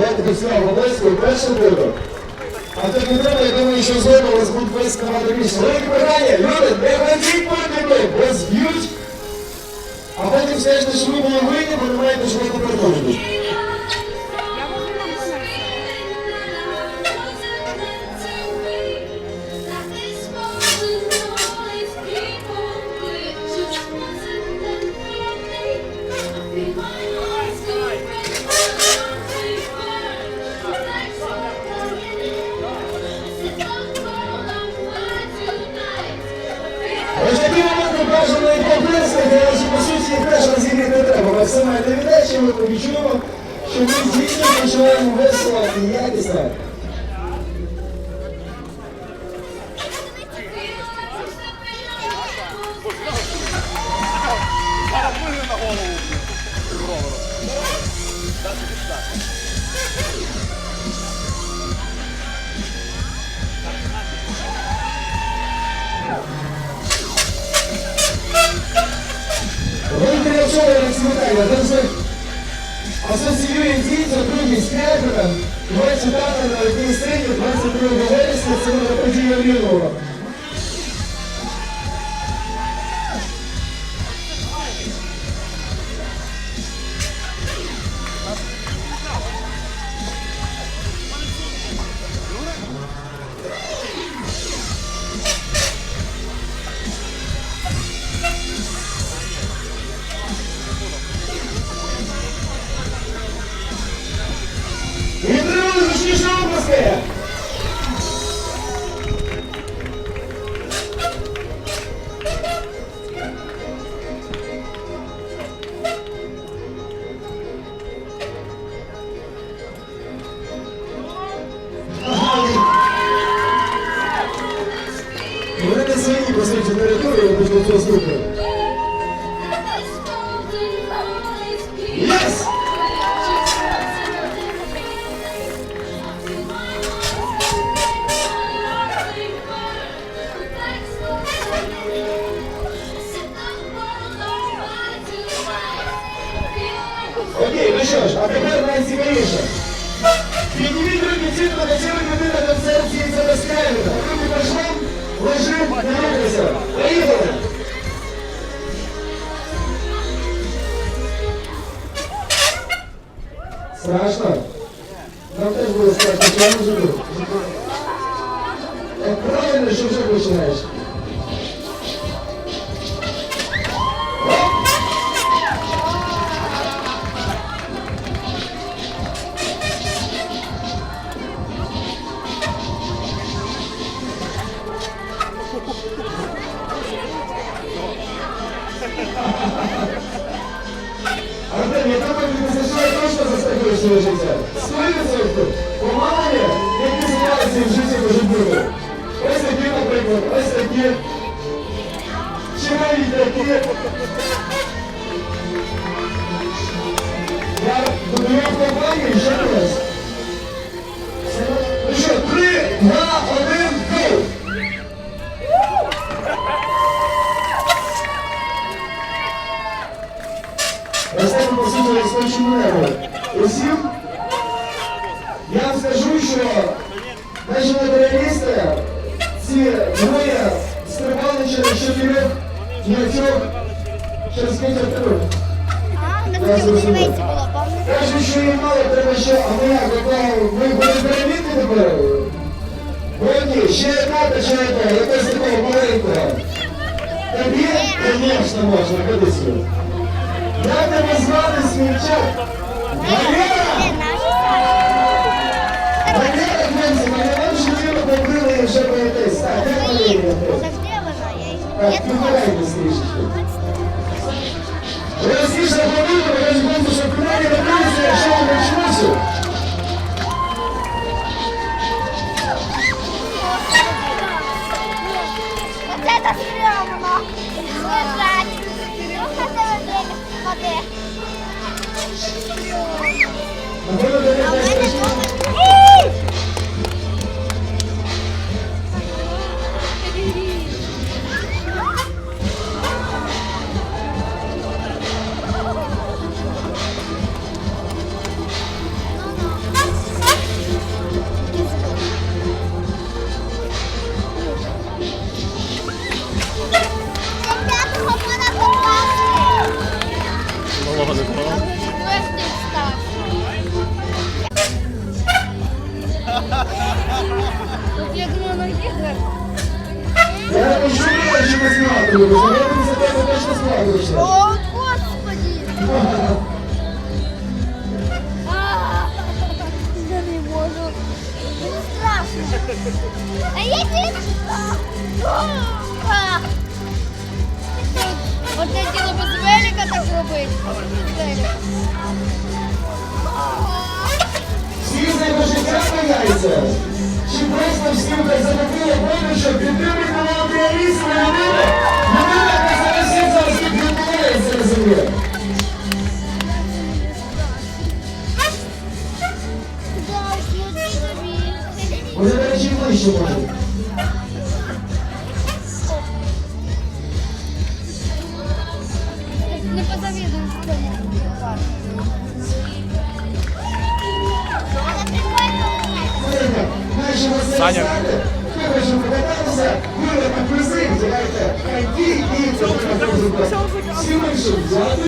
Давайте почнемо обов'язково перше було. А тут не треба, я думаю, що згодом у вас будуть весь команди більше. Велике питання, люди, не ходіть потім, бо зб'ють. А потім скажете, що ви були винні, бо не маєте що ви Ось Максимально віддачі ми відчуємо, що ми дійсно починаємо весело і якісно. Як смітання, даже асоціює дійсно другий з п'ятиком, 25 на одній сцені, 22 вересня, це буде подія в зустрічні обласки! Вони не свої, по суті, території, я дуже це слухаю. Yes! Окей, ну що ж, а тепер найцікавіше. Підніміть руки ці, хто хотіли людина концепції це безкайника. Руки пошли, лежим, не рухайся. Поїхали! Страшно? Нам теж було страшно, що я не живу. Так правильно, що вже починаєш. Своє життя. Відсотку. Помагання, які з'являються в житті може бути. Ось такі, наприклад, ось такі. Чи навіть такі. Я додаю компанію ще раз. Ну що, три, два, один, go! Розставимо по суті розпочну наші матеріалісти, ці двоє стрибали через чотирьох кількох, через кілька трьох. Кажуть, що їм мало треба ще, а ми як, ви будете переміти тепер? Ні, ще одна одна, якась такого маленького. Тобі, звісно, можна, ходи сюди. Як тебе звати смільчак? Її. Я Так, думала, підбирайте трішечки. Ви розкішно побили, ви ж будете, що в каналі робилися, якщо ви не чуєте. Оце то. Лежать. На тебе день в не мене любиш, а я тобі за тебе точно складуєшся. О, господи! Я не можу. Страшно. А если... А. Одне діло без велика так робити. Всі з життя міняється. Чи просто всі так що Вони, до речі, ближче можуть. Не позавідуєш цьому. Прикольно. Саня. Ми хочемо покататися, ви призи, хай і це Всі вийшли, взяти.